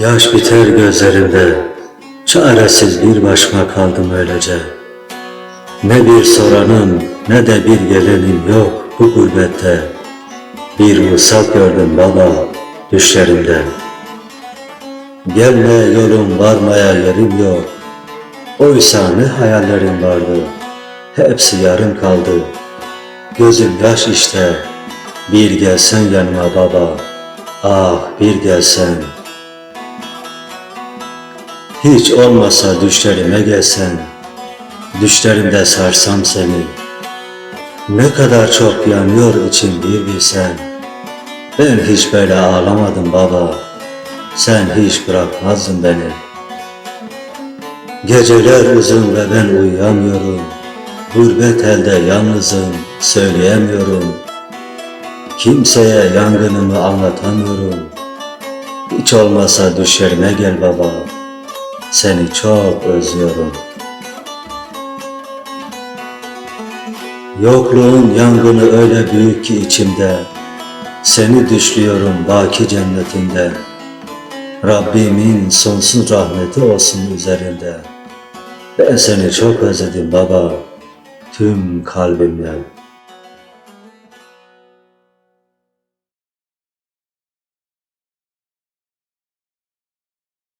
Yaş biter gözlerimde, çaresiz bir başıma kaldım öylece. Ne bir soranım ne de bir gelenim yok bu gurbette. Bir vuslat gördüm baba düşlerimde. Gelme yolum varmaya yerim yok. Oysa ne hayallerim vardı, hepsi yarım kaldı. Gözüm yaş işte, bir gelsen yanıma baba, ah bir gelsen. Hiç olmasa düşlerime gelsen, düşlerimde sarsam seni. Ne kadar çok yanıyor içim bir bilsen. Ben hiç böyle ağlamadım baba, sen hiç bırakmazdın beni. Geceler uzun ve ben uyuyamıyorum. Gurbet elde yalnızım, söyleyemiyorum. Kimseye yangınımı anlatamıyorum. Hiç olmasa düşlerime gel baba. Seni çok özlüyorum. Yokluğun yangını öyle büyük ki içimde. Seni düşlüyorum baki cennetinde. Rabbimin sonsuz rahmeti olsun üzerinde. Ben seni çok özledim baba, tüm kalbimle.